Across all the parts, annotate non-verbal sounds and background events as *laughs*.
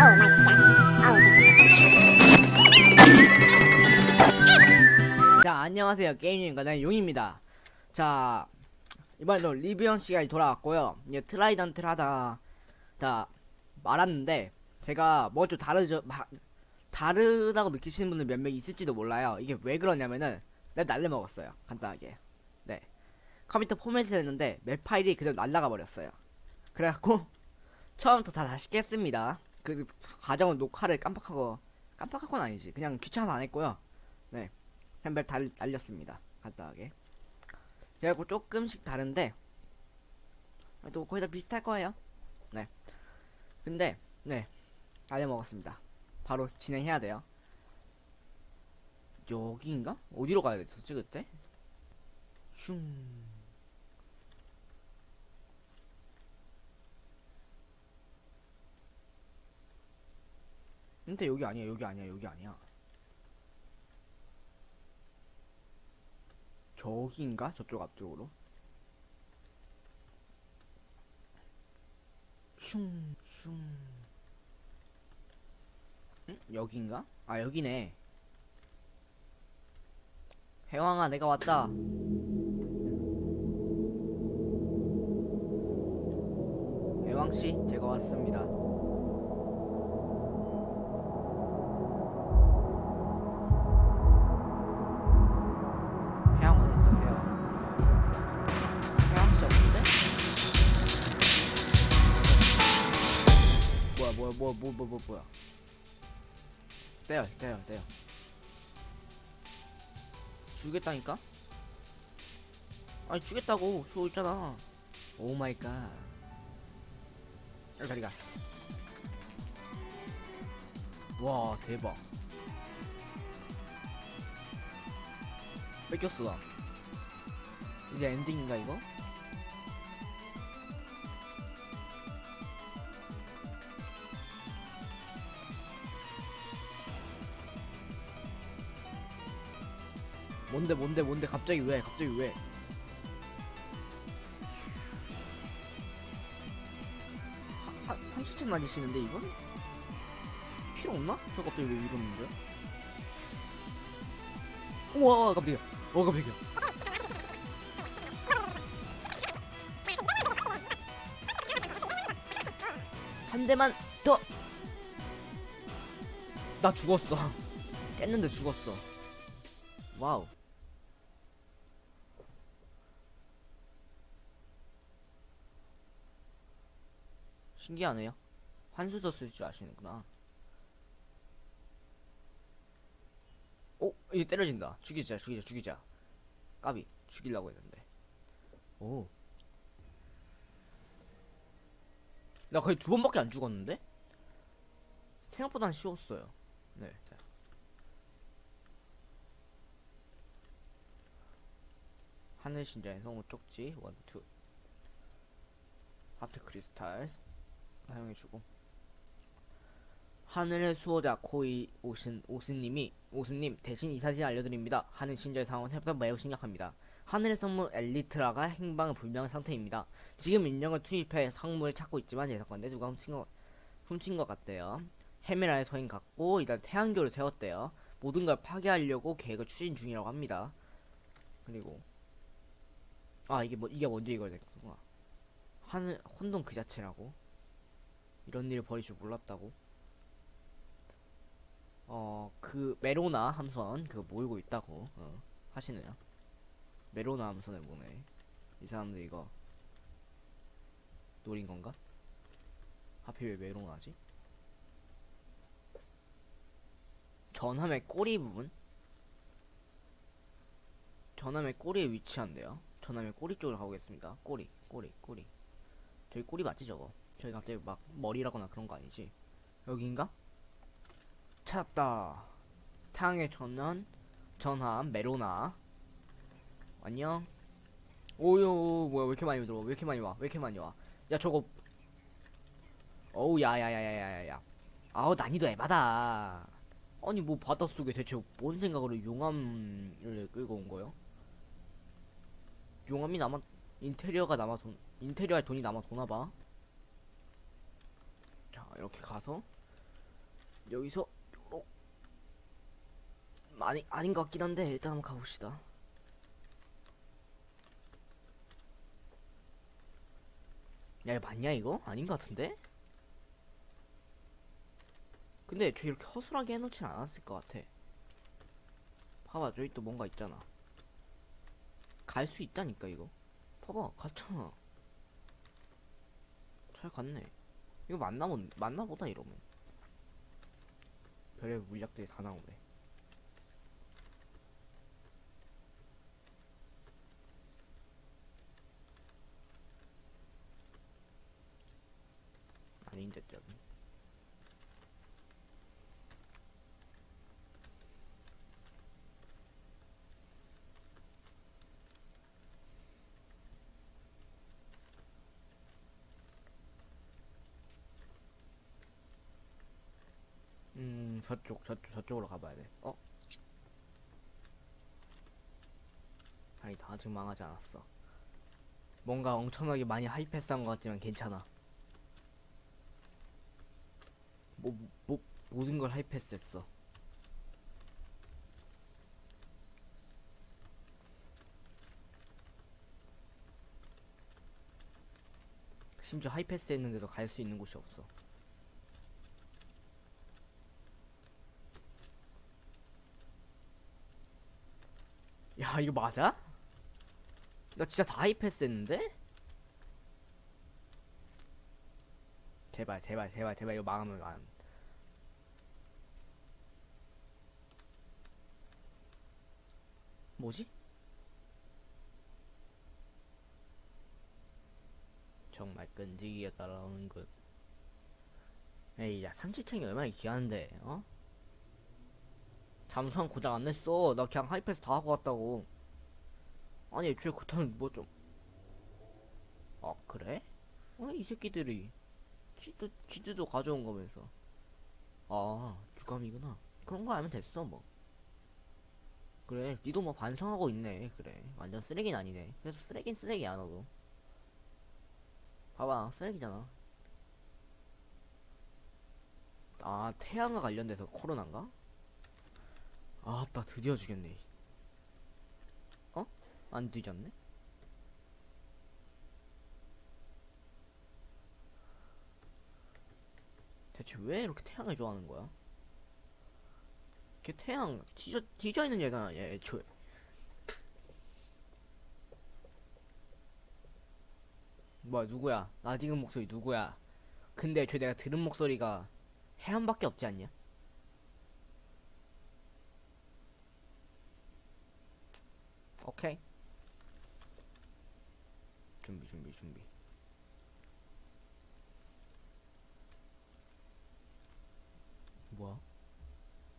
아우, 괜찮다. 자 안녕하세요. 게임인간의 용입니다. 자 이번에도 리뷰형 시간이 돌아왔고요. 이제 트라이던트를 하다 다 말았는데 제가 뭐 좀 다르죠? 마- 다르다고 느끼시는 분들 몇 명 있을지도 몰라요. 이게 왜 그러냐면은 내가 날려 먹었어요. 간단하게. 네 컴퓨터 포맷을 했는데 맵 파일이 그대로 날라가 버렸어요. 그래갖고 *laughs* 처음부터 다 다시 깼습니다. 그 과정은 녹화를 깜빡하고 깜빡한 건 아니지. 그냥 귀찮아서 안 했고요. 네. 그냥 맵 달, 날렸습니다. 간단하게. 그래갖고 조금씩 다른데 또 거의 다 비슷할 거예요. 네. 근데 네. 알려 먹었습니다. 바로 진행해야 돼요. 여기인가? 어디로 가야 됐었지 그때? 슝 근데 여기 아니야 여기 아니야 여기 아니야 저기인가? 저쪽 앞쪽으로 슝, 슝. 응? 여기인가? 아, 여기네. 해왕아, 내가 왔다. 해왕씨, 제가 왔습니다. 뭐야 뭐야 뭐야 뭐뭐뭐 뭐야? 때려 때려 때려 죽겠다니까? 아니 죽겠다고. 죽어 있잖아. 오 마이 갓 여기 다리가. 와 대박. 뺏겼어. 나 이제 엔딩인가 이거? 뭔데 뭔데 뭔데 갑자기 왜 갑자기 왜 하, 하, 30층 맞으시는데 이건? 필요 없나? 저 갑자기 왜 이러는 거야? 우와 깜짝이야 어 깜짝이야 한 대만 더! 나 죽었어 *laughs* 깼는데 죽었어 와우 신기하네요. 환수도 쓸 줄 아시는구나. 오, 이게 때려진다. 죽이자, 죽이자, 죽이자. 까비, 죽이려고 했는데. 오. 나 거의 두 번밖에 안 죽었는데? 생각보단 쉬웠어요. 네. 자. 하늘 신자의 성우 쪽지 원, 투. 하트 크리스탈 사용해주고 하늘의 수호자 코이 오신 오스님이 오스님 대신 이 사실 알려드립니다. 하늘 신자의 상황은 생각보다 매우 심각합니다. 하늘의 성물 엘리트라가 행방을 불명한 상태입니다. 지금 인력을 투입해 성물을 찾고 있지만 예상건데 누가 훔친 것 훔친 것 같대요. 헤메라의 서인 같고 일단 태양교를 세웠대요. 모든 걸 파괴하려고 계획을 추진 중이라고 합니다. 그리고 아 이게 뭐 이게 먼저 이걸 됐구나. 하늘 혼돈 그 자체라고 이런 일을 벌일 줄 몰랐다고 어 그 메로나 함선 그거 모이고 있다고 어, 하시네요 메로나 함선을 보네 이 사람들 이거 노린 건가? 하필 왜 메로나지? 전함의 꼬리 부분? 전함의 꼬리에 위치한대요 전함의 꼬리 쪽으로 가보겠습니다 꼬리 꼬리 꼬리 저기 꼬리 맞지 저거? 저기 갑자기 막 머리라거나 그런 거 아니지? 여긴가? 찾았다. 태양의 전원 전함 메로나. 안녕. 오요 뭐야 왜 이렇게 많이 들어와? 왜 이렇게 많이 와? 왜 이렇게 많이 와? 야 저거. 어우 야야야 야 야 야 야. 아우 난이도 에바다. 아니 뭐 바닷속에 대체 뭔 생각으로 용암을 끌고 온 거예요? 용암이 남아 인테리어가 남아 돈 인테리어에 돈이 남아 도나봐. 자 이렇게 가서 여기서 요렇 많이 아닌 것 같긴 한데 일단 한번 가봅시다. 야 이거 맞냐 이거? 아닌 것 같은데? 근데 애초에 이렇게 허술하게 해놓진 않았을 것 같아. 봐봐, 저기 또 뭔가 있잖아. 갈 수 있다니까, 이거. 봐봐, 갔잖아. 잘 갔네. 이거 맞나, 보, 맞나 보다, 이러면. 별의 물약들이 다 나오네. 아닌데, 저기. 음, 저쪽, 저쪽, 저쪽으로 가봐야 돼. 어? 아니다, 아직 망하지 않았어. 뭔가 엄청나게 많이 하이패스한 것 같지만 괜찮아. 뭐, 뭐, 모든 걸 하이패스했어. 심지어 하이패스 했는데도 갈 수 있는 곳이 없어. 야 이거 맞아? 나 진짜 다 하이패스 했는데? 제발 제발 제발 제발 이거 망하면 안 뭐지? 정말 끈질기게 따라오는 것 에이 야 삼지창이 얼마나 귀한데 어? 잠수함 고장 안 냈어. 나 그냥 하이패스 다 하고 왔다고. 아니, 애초에 그렇다면 뭐 좀. 아, 그래? 어, 이 새끼들이. 지도, 지도도 가져온 거면서. 아, 유감이구나. 그런 거 알면 됐어, 뭐. 그래, 니도 뭐 반성하고 있네. 그래. 완전 쓰레기는 아니네. 그래서 쓰레긴 쓰레기야, 너도. 봐봐, 쓰레기잖아. 아, 태양과 관련돼서 코로나인가? 아따 드디어 죽였네 어? 안 뒤졌네? 대체 왜 이렇게 태양을 좋아하는 거야? 걔 태양 뒤져, 뒤져 있는 얘가 아니야 애초에 뭐야 누구야 나 지금 목소리 누구야 근데 애초에 내가 들은 목소리가 해안밖에 없지 않냐? 오케이. 준비, 준비, 준비. 뭐야?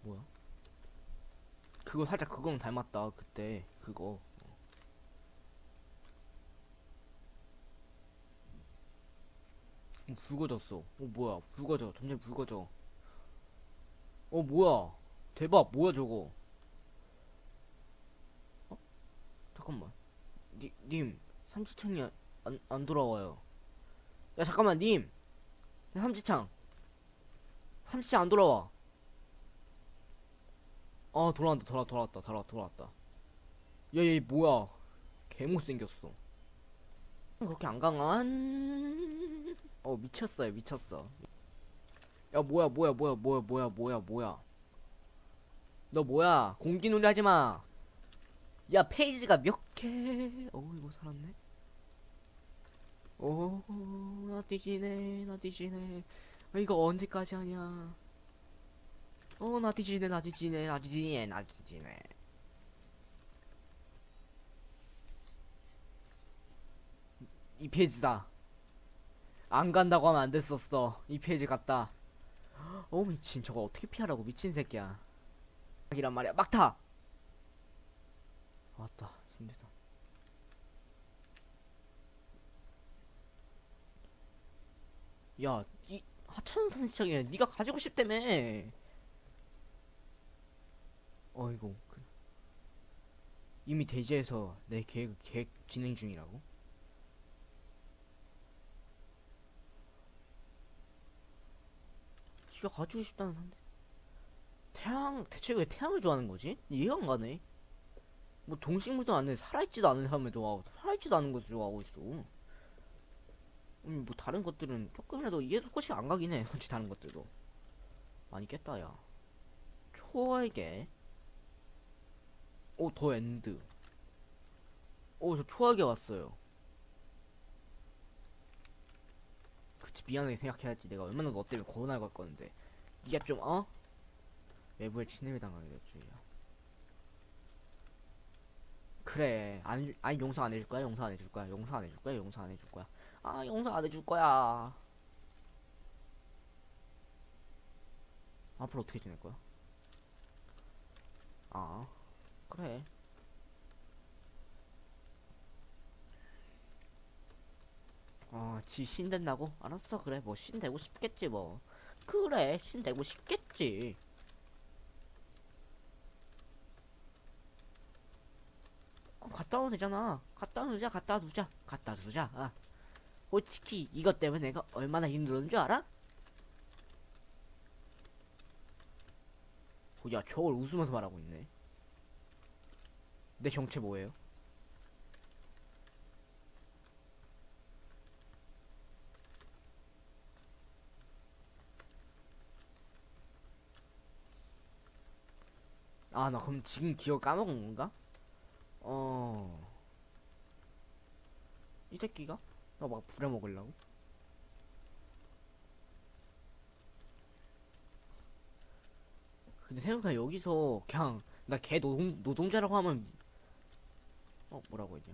뭐야? 그거 살짝 그거랑 닮았다. 그때 그거. 어, 붉어졌어. 어 뭐야? 붉어져. 점점 붉어져. 어 뭐야? 대박. 뭐야 저거? 잠깐만. 니, 님, 삼지창이 안, 안 돌아와요. 야, 잠깐만, 님! 야, 삼지창! 삼지창 안 돌아와. 아, 돌아왔다, 돌아, 돌아왔다, 돌아, 돌아왔다. 야, 얘 뭐야. 개 못생겼어. 그렇게 안 강한? 어, 미쳤어요, 미쳤어. 야, 뭐야, 뭐야, 뭐야, 뭐야, 뭐야, 뭐야, 뭐야. 너 뭐야. 공기놀이 하지 마. 야 페이지가 몇 개? 어 이거 살았네. 오나 뒤지네 나 뒤지네. 어, 이거 언제까지 하냐? 어나 뒤지네 나 뒤지네 나 뒤지네 나 뒤지네. 이 페이지다. 안 간다고 하면 안 됐었어. 이 페이지 갔다. 어 미친 저거 어떻게 피하라고 미친 새끼야. 이란 말이야 막타. 왔다 힘들다 야 이 하찮은 선지창이야 니가 가지고 싶다며 어이구 그- 이미 대지에서 내 계획 계획 진행 중이라고? 지가 가지고 싶다는 상대 태양 대체 왜 태양을 좋아하는 거지? 이해가 안 가네. 뭐 동식물도 아닌 살아있지도 않은 사람을 좋아하고 살아있지도 않은 것을 좋아하고 있어. 음, 뭐 다른 것들은 조금이라도 이해도 끝이 안 가긴 해. *laughs* 솔직히 다른 것들도 많이 깼다 야. 초월계. 오, 더 엔드. 오, 저 초월계 왔어요. 그치, 미안하게 생각해야지. 내가 얼마나 너 때문에 고원할 걸 건데. 니가 좀, 어? 외부에 침입을 당하게 됐주야. 그래. 안, 아니, 용서 안 해줄 거야? 용서 안 해줄 거야? 용서 안 해줄 거야? 용서 안 해줄 거야? 아, 용서 안 해줄 거야. 앞으로 어떻게 지낼 거야? 아, 그래. 아, 지신 된다고? 알았어, 그래. 뭐, 신 되고 싶겠지, 뭐. 그래, 신 되고 싶겠지. 그럼 갔다 오면 되잖아. 갔다 두자, 갔다 두자, 갔다 두자. 아. 솔직히, 이것 때문에 내가 얼마나 힘들었는 줄 알아? 어, 야, 저걸 웃으면서 말하고 있네. 내 정체 뭐예요? 아, 나 그럼 지금 기억 까먹은 건가? 어. 이 새끼가? 나 막 부려먹으려고? 근데 생각해 여기서 그냥 나 개 노동, 노동자라고 하면 어 뭐라고 했냐?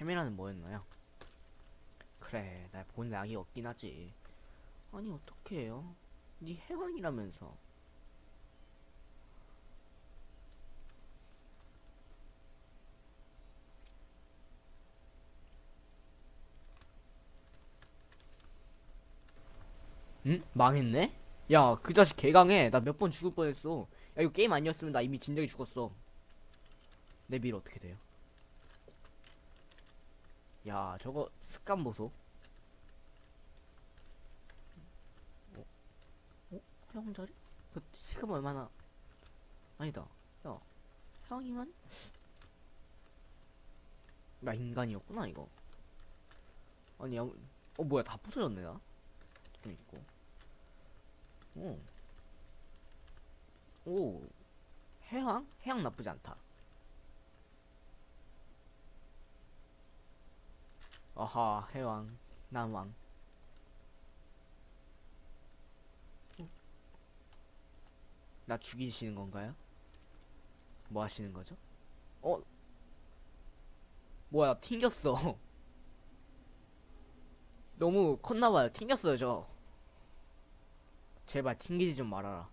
헤메라는 뭐였나요? 그래 날본 낙이 없긴 하지 아니 어떻게 해요? 네 해왕이라면서 응? 망했네? 야, 그 자식 개강해. 나 몇 번 죽을 뻔했어. 야, 이거 게임 아니었으면 나 이미 진작에 죽었어. 내 미래 어떻게 돼요? 야, 저거 습관 보소. 어? 어? 형 자리? 그 시급 얼마나? 아니다. 야, 형이면? 나 인간이었구나 이거. 아니, 양... 어 뭐야 다 부서졌네 나. 좀 있고. 오. 오. 해왕? 해왕 나쁘지 않다. 아하, 해왕. 남왕. 나 죽이시는 건가요? 뭐 하시는 거죠? 어? 뭐야, 튕겼어. *laughs* 너무 컸나봐요. 튕겼어요, 저. 제발 튕기지 좀 말아라.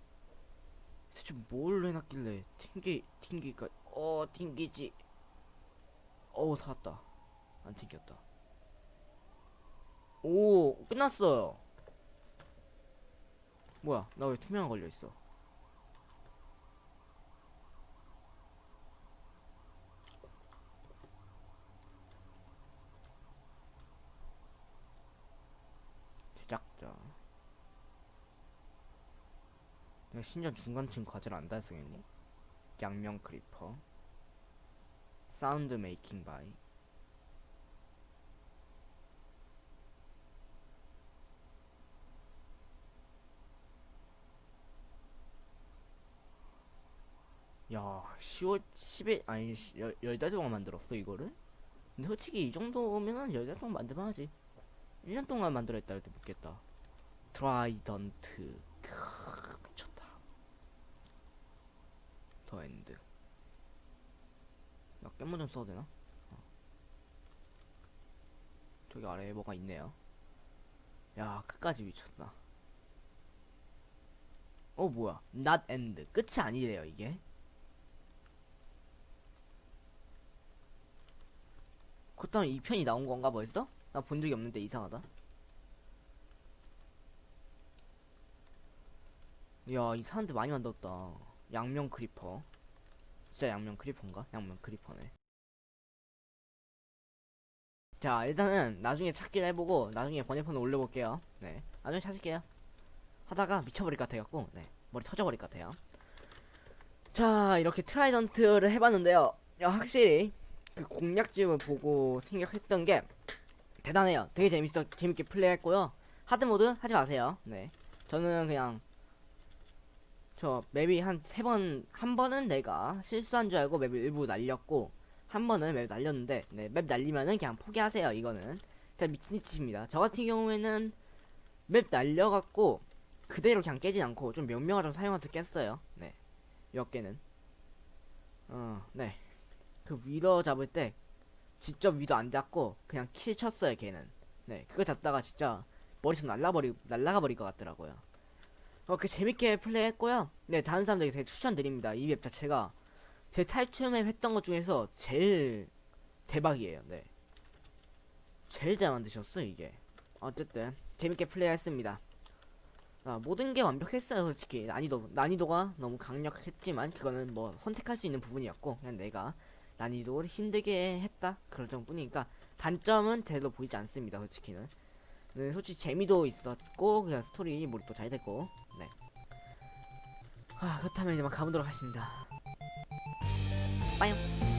대체 뭘 해놨길래 튕기 튕기가 어 튕기지. 어우 살았다. 안 튕겼다. 오 끝났어요. 뭐야 나 왜 투명 걸려 있어? 제작자. 내가 신전 중간층 과제를 안 달성했니? 양면 크리퍼. 사운드 메이킹 바이. 야 10월 10일 아니 10달 동안 만들었어 이거를? 근데 솔직히 이 정도면은 10달 동안 만들면 하지. 1년 동안 만들었다 해도 묻겠다. 트라이던트. 크 미쳤다 더 엔드 나 깻모 좀 써도 되나? 어. 저기 아래에 뭐가 있네요 야 끝까지 미쳤다 어 뭐야 not end 끝이 아니래요 이게 그렇다면 2편이 나온 건가 벌써? 나 본 적이 없는데 이상하다. 이야, 이 사람들 많이 만들었다. 양면 크리퍼. 진짜 양면 크리퍼인가? 양면 크리퍼네. 자, 일단은 나중에 찾기를 해보고 나중에 번외편을 올려볼게요. 네, 나중에 찾을게요. 하다가 미쳐버릴 것 같아갖고, 네, 머리 터져버릴 것 같아요. 자, 이렇게 트라이던트를 해봤는데요. 야, 확실히 그 공략집을 보고 생각했던 게 대단해요. 되게 재밌어, 재밌게 플레이했고요. 하드 모드 하지 마세요. 네, 저는 그냥 저 맵이 한 세 번, 한 번은 내가 실수한 줄 알고 맵을 일부 날렸고, 한 번은 맵 날렸는데, 네, 맵 날리면은 그냥 포기하세요, 이거는. 진짜 미친 짓입니다. 저 같은 경우에는 맵 날려갖고, 그대로 그냥 깨진 않고, 좀 명명하좀 사용해서 깼어요. 네. 몇 개는. 어, 네. 그 위로 잡을 때, 직접 위도 안 잡고, 그냥 킬 쳤어요, 걔는. 네. 그거 잡다가 진짜, 머리에서 날라버리, 날라가 버릴 것 같더라고요. 어, 그 재밌게 플레이했고요. 네, 다른 사람들에게 되게 추천드립니다. 이 맵 자체가 제 탈출 맵 했던 것 중에서 제일 대박이에요. 네, 제일 잘 만드셨어 이게. 어쨌든 재밌게 플레이했습니다. 아, 모든 게 완벽했어요, 솔직히 난이도 난이도가 너무 강력했지만 그거는 뭐 선택할 수 있는 부분이었고 그냥 내가 난이도를 힘들게 했다 그럴 정도뿐이니까 단점은 제대로 보이지 않습니다, 솔직히는. 네, 솔직히 재미도 있었고 그냥 스토리 몰입도 잘 됐고 네. 아 그렇다면 이제 막 가보도록 하겠습니다. 빠용.